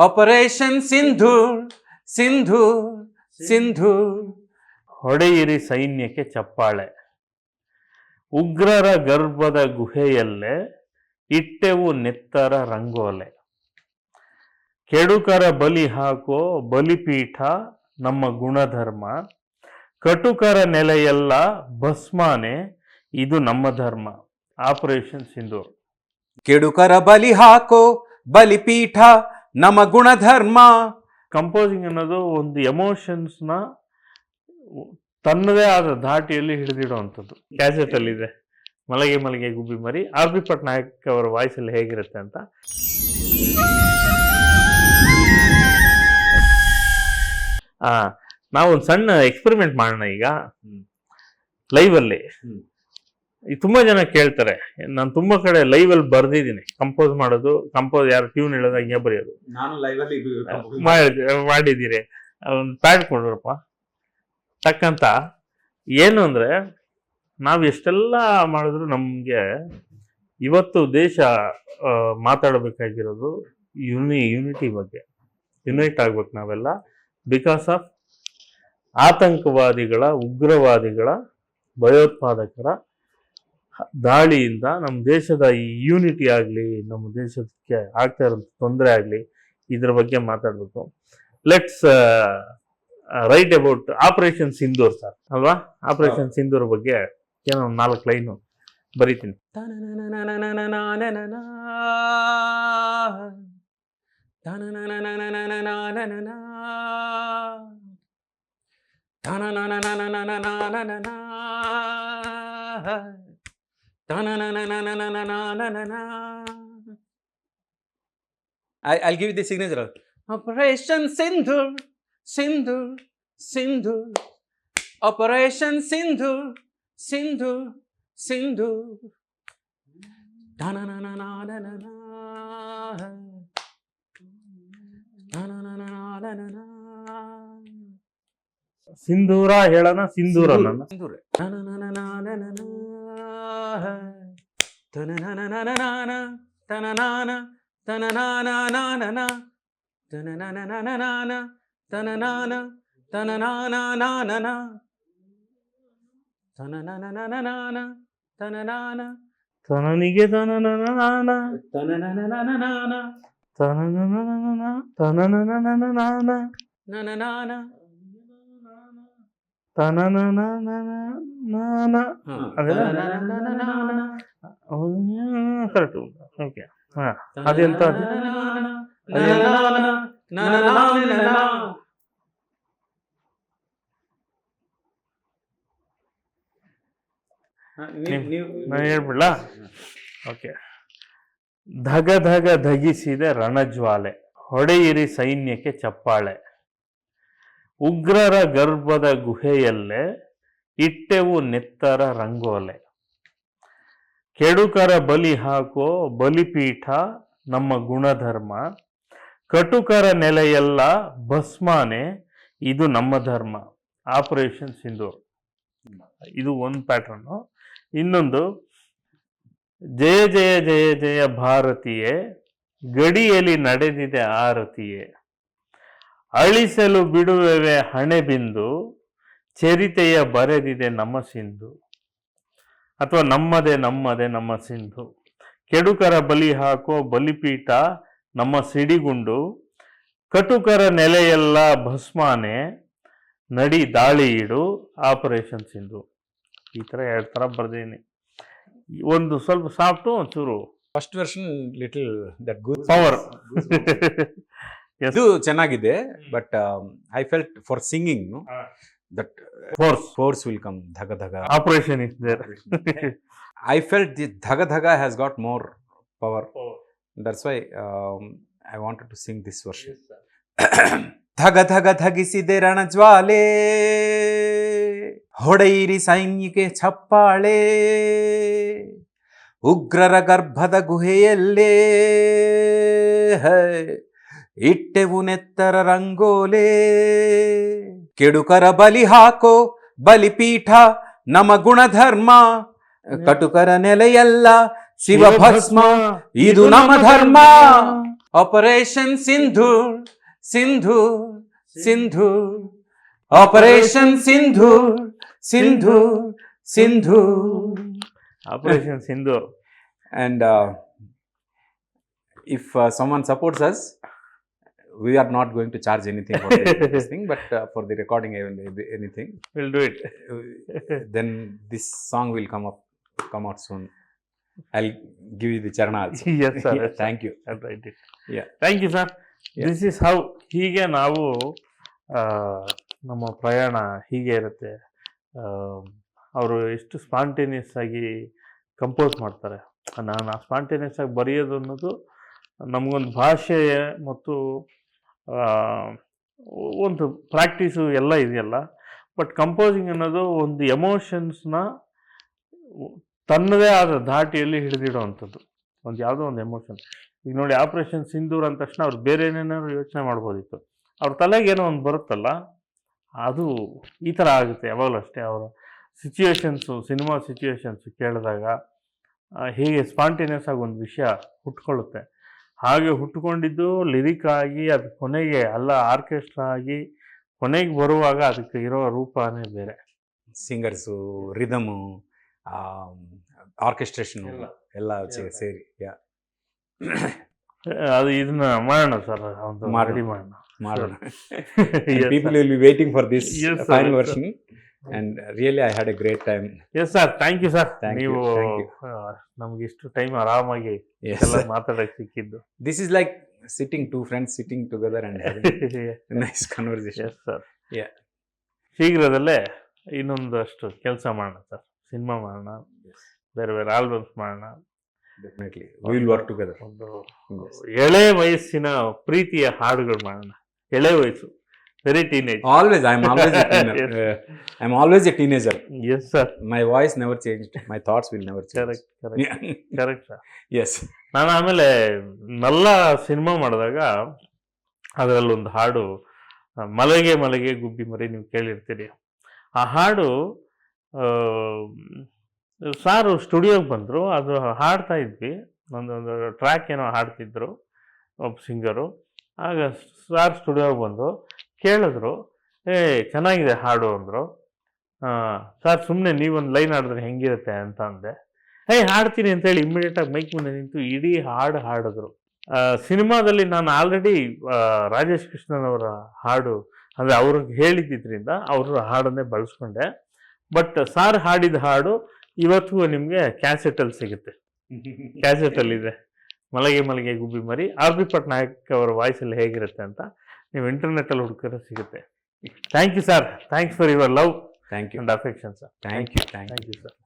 Operation Sindhu Sindhu Sindhu ಹೊಡೆಯಿರಿ ಸೈನ್ಯಕ್ಕೆ ಚಪ್ಪಾಳೆ. ಉಗ್ರರ ಗರ್ಭದ ಗುಹೆಯಲ್ಲೇ ಇಟ್ಟೆವು ನೆತ್ತರ ರಂಗೋಲೆ. ಕೆಡುಕರ ಬಲಿ ಹಾಕೋ ಬಲಿಪೀಠ ನಮ್ಮ ಗುಣಧರ್ಮ. ಕಟುಕರ ನೆಲೆಯೆಲ್ಲ ಭಸ್ಮಾನೆ ಇದು ನಮ್ಮ ಧರ್ಮ. ಆಪರೇಷನ್ ಸಿಂಧೂರ್ ಕೆಡುಕರ ಬಲಿ ಹಾಕೋ ಬಲಿಪೀಠ ನಮ್ಮ ಗುಣಧರ್ಮ. ಕಂಪೋಸಿಂಗ್ ಅನ್ನೋದು ಒಂದು ಎಮೋಷನ್ಸ್ನ ತನ್ನದೇ ಆದ ಧಾಟಿಯಲ್ಲಿ ಹಿಡಿದಿಡುವಂಥದ್ದು. ಕ್ಯಾಸೆಟ್ ಅಲ್ಲಿ ಇದೆ ಮಲಗೆ ಮಲಗೆ ಗುಬ್ಬಿ ಮರಿ. ಆರ್ ಬಿ ಪಟ್ನಾಯಕ್ ಅವರ ವಾಯ್ಸಲ್ಲಿ ಹೇಗಿರುತ್ತೆ ಅಂತ. ಆ ನಾವು ಒಂದು ಸಣ್ಣ ಎಕ್ಸ್ಪೆರಿಮೆಂಟ್ ಮಾಡೋಣ ಈಗ. ಲೈವಲ್ಲಿ ತುಂಬಾ ಜನ ಕೇಳ್ತಾರೆ ನಾನು ತುಂಬಾ ಕಡೆ ಲೈವ್ ಅಲ್ಲಿ ಬರ್ದಿದ್ದೀನಿ ಕಂಪೋಸ್ ಮಾಡೋದು ಕಂಪೋಸ್ ಯಾರು ಟ್ಯೂನ್ ಹೇಳೋದು ಹಂಗೆ ಬರೆಯೋದು. ಮಾಡಿದ್ದೀರಿ. ಒಂದು ಪ್ಯಾಡ್ ಕೊಡ್ರಪ್ಪ. ತಕ್ಕಂತ ಏನು ಅಂದ್ರೆ ನಾವು ಎಷ್ಟೆಲ್ಲ ಮಾಡಿದ್ರು ನಮಗೆ ಇವತ್ತು ದೇಶ ಮಾತಾಡಬೇಕಾಗಿರೋದು ಯುನಿ ಯುನಿಟಿ ಬಗ್ಗೆ. ಯುನೈಟ್ ಆಗ್ಬೇಕು ನಾವೆಲ್ಲ ಬಿಕಾಸ್ ಆಫ್ ಆತಂಕವಾದಿಗಳ ಉಗ್ರವಾದಿಗಳ ಭಯೋತ್ಪಾದಕರ ದಾಳಿಯಿಂದ ನಮ್ಮ ದೇಶದ ಈ ಯೂನಿಟಿ ಆಗಲಿ ನಮ್ಮ ದೇಶಕ್ಕೆ ಆಗ್ತಾ ಇರೋ ತೊಂದರೆ ಆಗಲಿ ಇದ್ರ ಬಗ್ಗೆ ಮಾತಾಡಬೇಕು. Let's write about operation Sindoor sir ಅಲ್ವಾ? ಆಪರೇಷನ್ ಸಿಂಧೂರ್ ಬಗ್ಗೆ ಏನೋ ಒಂದು ನಾಲ್ಕು ಲೈನು ಬರೀತೀನಿ. I, I'll give you the signature. Operation Sindhur, Sindhur, Sindhur. Operation Sindhur, Sindhur, Sindhur. Da na na na na na na na. Da na na na na na na. Ta-na-na-na. ತನನಿಗೆ ತನನನನಾನ, Ta-na-na-na-na-na-na. ತನನನನನನ, ತನನನನನನಾನ, Na-na-na-na. ತನನನನನನಾನ. ಹ. ಅದೆಲ್ಲ? Ta-na-na-na-na-na-na. Correct okay ಹಾ ಅದೆಂತ ಅದು? ನಾನು ಹೇಳ್ಬಿಡ್ಲ okay ಧಗ ಧಗ ಧಗಿಸಿದೆ ರಣಜ್ವಾಲೆ ಹೊಡೆಯಿರಿ ಸೈನ್ಯಕ್ಕೆ ಚಪ್ಪಾಳೆ ಉಗ್ರರ ಗರ್ಭದ ಗುಹೆಯಲ್ಲೇ ಇಟ್ಟೆವು ನೆತ್ತರ ರಂಗೋಲೆ. ಕೆಡುಕರ ಬಲಿ ಹಾಕೋ ಬಲಿಪೀಠ ನಮ್ಮ ಗುಣಧರ್ಮ. ಕಟುಕರ ನೆಲೆಯೆಲ್ಲ ಭಸ್ಮಾನೆ, ಇದು ನಮ್ಮ ಧರ್ಮ. ಆಪರೇಷನ್ ಸಿಂಧೂರ್ ಇದು ಒಂದು ಪ್ಯಾಟ್ರನ್ನು ಇನ್ನೊಂದು, ಜಯ ಜಯ ಜಯ ಜಯ ಭಾರತೀಯೇ, ಗಡಿಯಲ್ಲಿ ನಡೆದಿದೆ ಆರತಿಯೇ. ಅಳಿಸಲು ಬಿಡುವೆವೆ ಹಣೆಬಿಂದು ಚರಿತೆಯ ಬರೆದಿದೆ ನಮ್ಮ ಸಿಂಧು. ಅಥವಾ ನಮ್ಮದೇ ನಮ್ಮದೇ ನಮ್ಮ ಸಿಂಧು. ಕೆಡುಕರ ಬಲಿ ಹಾಕೋ ಬಲಿಪೀಠ ನಮ್ಮ ಸಿಡಿಗುಂಡು. ಕಟುಕರ ನೆಲೆಯೆಲ್ಲ ಭಸ್ಮಾನೆ ನಡಿ ದಾಳಿ ಇಡು ಆಪರೇಷನ್ ಸಿಂಧು. ಈ ಥರ ಎರಡು ಥರ ಬರ್ದೇನೆ ಒಂದು ಸ್ವಲ್ಪ ಸಾಫ್ಟು ಒಂಚೂರು first version little that good power ಇದು ಚೆನ್ನಾಗಿದೆ but I felt for singing that force force will come ಧಗ ಧಗ. Operation is there I felt the ಧಗ ಧಗ has got more power that's why I wanted to sing this version ಧಗ ಧಗ ಧಗಿಸಿದೆ ರಣಜ್ವಾಲೆ ಹೊಡೆಯಿರಿ ಸೈನ್ಯಕ್ಕೆ ಚಪ್ಪಾಳೆ ಉಗ್ರರ ಗರ್ಭದ ಗುಹೆಯಲ್ಲೇ ಹೈ, ಇಟ್ಟೆವು ನೆತ್ತರ ರಂಗೋಲೆ. ಕೆಡುಕರ ಬಲಿ ಹಾಕೋ ಬಲಿಪೀಠ ನಮ ಗುಣಧರ್ಮ. ಕಟುಕರ ನೆಲೆಯಲ್ಲ ಶಿವ ಭಸ್ಮ ಇದು ನಮ್ಮ ಧರ್ಮ. Operation Sindhu Sindhu Sindhu operation Sindhu Sindhu Sindhu operation Sindhu and if someone supports us we are not going to charge anything for this, thing but uh, for the recording even anything We'll do it uh, then this song will come up come out soon i'll give you the charana also yes, sir. Yeah, thank you I'll write it. Yeah. Thank you, sir. Yeah. This is how ಹೀಗೆ ನಾವು ನಮ್ಮ ಪ್ರಯಾಣ ಹೀಗೆ ಇರುತ್ತೆ ಅವರು ಎಷ್ಟು spontaneous ಆಗಿ compose ಮಾಡ್ತಾರೆ ನಾನು ಆ ಸ್ಪಾಂಟೇನಿಯಸ್ ಆಗಿ ಬರೆಯೋದು ಅನ್ನೋದು ನಮಗೊಂದು ಭಾಷೆ ಮತ್ತು ಒಂದು ಪ್ರಾಕ್ಟೀಸು ಎಲ್ಲ ಇದೆಯಲ್ಲ. ಬಟ್ ಕಂಪೋಸಿಂಗ್ ಅನ್ನೋದು ಒಂದು ಎಮೋಷನ್ಸ್ನ ತನ್ನದೇ ಆದ ಧಾಟಿಯಲ್ಲಿ ಹಿಡಿದಿಡುವಂಥದ್ದು. ಒಂದು ಯಾವುದೋ ಒಂದು ಎಮೋಷನ್. ಈಗ ನೋಡಿ ಆಪರೇಷನ್ ಸಿಂಧೂರ್ ಅಂದ ತಕ್ಷಣ ಅವ್ರು ಬೇರೆ ಏನೇನಾದ್ರು ಯೋಚನೆ ಮಾಡ್ಬೋದಿತ್ತು. ಅವ್ರ ತಲೆಗೆ ಏನೋ ಒಂದು ಬರುತ್ತಲ್ಲ, ಅದು ಈ ಥರ ಆಗುತ್ತೆ ಯಾವಾಗಲೂ ಅಷ್ಟೇ. ಅವರ ಸಿಚುವೇಶನ್ಸು ಸಿನಿಮಾ ಸಿಚುವೇಶನ್ಸು ಕೇಳಿದಾಗ ಹೀಗೆ ಹೇಗೆ ಸ್ಪಾಂಟೇನಿಯಸ್ ಆಗಿ ಒಂದು ವಿಷಯ ಹುಟ್ಕೊಳ್ಳುತ್ತೆ. ಹಾಗೆ ಹುಟ್ಕೊಂಡಿದ್ದು ಲಿರಿಕ್ ಆಗಿ ಅದು ಕೊನೆಗೆ ಅಲ್ಲ ಆರ್ಕೆಸ್ಟ್ರಾ ಆಗಿ ಕೊನೆಗೆ ಬರುವಾಗ ಅದಕ್ಕೆ ಇರೋ ರೂಪನೇ ಬೇರೆ. ಸಿಂಗರ್ಸು ರಿದಮು ಆರ್ಕೆಸ್ಟ್ರೇಷನ್ ಎಲ್ಲ. ಸೇರಿ ಯಾ ಅದು ಇದನ್ನ ಮಾಡೋಣ ಸರ್ ಒಂದು ಮಾಡಿ ಮಾಡೋಣ. ಮಾಡೋಣ. People will be waiting for this final this and really I had a great time yes sir thank you sir ನೀವು ನಮ್ಗೆ ಇಷ್ಟು ಟೈಮ್ ಆರಾಮಾಗಿ ಎಲ್ಲ ಮಾತಾಡಕ್ಕೆ ಸಿಕ್ಕಿದ್ದು. This is like sitting two friends sitting together and nice conversation yes sir yeah ಶೀಘ್ರದಲ್ಲೇ ಇನ್ನೊಂದಷ್ಟು ಕೆಲಸ ಮಾಡೋಣ ಸರ್ ಸಿನಿಮಾ ಮಾಡೋಣ. ಬೇರೆ ಬೇರೆ ಆಲ್ಬಮ್ಸ್ ಮಾಡೋಣ. ಡೆಫಿನೆಟ್ಲಿ ವರ್ಕ್ ಟುಗೆದರ್ ಎಳೆ ವಯಸ್ಸಿನ ಪ್ರೀತಿಯ ಹಾಡುಗಳು ಮಾಡೋಣ. ಎಳೆ ವಯಸ್ಸು. Very teenage always i'm always a teenager. Yes. uh, i'm always a teenager. Yes sir my voice never changed. My thoughts will never change. Correct correct Yeah. Correct sir yes. ನಾನು ಆಮೇಲೆ ನಲ್ಲ cinema ಮಾಡಿದಾಗ ಅದರಲ್ಲೊಂದು ಹಾಡು ಮಲಗೆ ಮಲಗೆ ಗುಬ್ಬಿ ಮರಿ ನೀವು ಕೇಳಿರ್ತೀರಿ. ಆ ಹಾಡು ಸಾರು ಸ್ಟುಡಿಯೋಗೆ ಬಂದರು ಅದು ಹಾಡ್ತಾ ಇದ್ವಿ. ಒಂದೊಂದು ಟ್ರ್ಯಾಕ್ ಏನೋ ಹಾಡ್ತಿದ್ರು ಒಬ್ಬ ಸಿಂಗರು ಆಗ ಸಾರ್ ಸ್ಟುಡಿಯೋಗೆ ಬಂದು ಕೇಳಿದ್ರು ಏ ಚೆನ್ನಾಗಿದೆ ಹಾಡು ಅಂದರು. ಸರ್ ಸುಮ್ಮನೆ ನೀವೊಂದು ಲೈನ್ ಹಾಡಿದ್ರೆ ಹೆಂಗಿರುತ್ತೆ? ಅಂತ ಅಂದೆ. ಏಯ್ ಹಾಡ್ತೀನಿ ಅಂತೇಳಿ ಇಮ್ಮಿಡಿಯೇಟಾಗಿ ಮೈಕ್ ಮುಂದೆ ನಿಂತು ಇಡೀ ಹಾಡು ಹಾಡಿದ್ರು. ಸಿನಿಮಾದಲ್ಲಿ ನಾನು ಆಲ್ರೆಡಿ ರಾಜೇಶ್ ಕೃಷ್ಣನ್ ಅವರ ಹಾಡು ಅಂದರೆ ಅವ್ರಿಗೆ ಹೇಳಿದ್ದಿದ್ರಿಂದ ಅವ್ರ ಹಾಡನ್ನೇ ಬಳಸ್ಕೊಂಡೆ. ಬಟ್ ಸಾರ್ ಹಾಡಿದ ಹಾಡು ಇವತ್ತಿಗೂ ನಿಮಗೆ ಕ್ಯಾಸೆಟಲ್ಲಿ ಸಿಗುತ್ತೆ. ಕ್ಯಾಸೆಟಲ್ಲಿ ಇದೆ. ಮಲಗೆ ಮಲಗೆ ಗುಬ್ಬಿ ಮರಿ ಆರ್ ಬಿ ಪಟ್ನಾಯಕ್ ಅವರ ವಾಯ್ಸಲ್ಲಿ ಹೇಗಿರುತ್ತೆ ಅಂತ ನೀವು ಇಂಟರ್ನೆಟ್ಟಲ್ಲಿ ಹುಡುಕಿದ್ರೆ ಸಿಗುತ್ತೆ. Thank you sir thanks for your love thank you and affection sir thank you thank you sir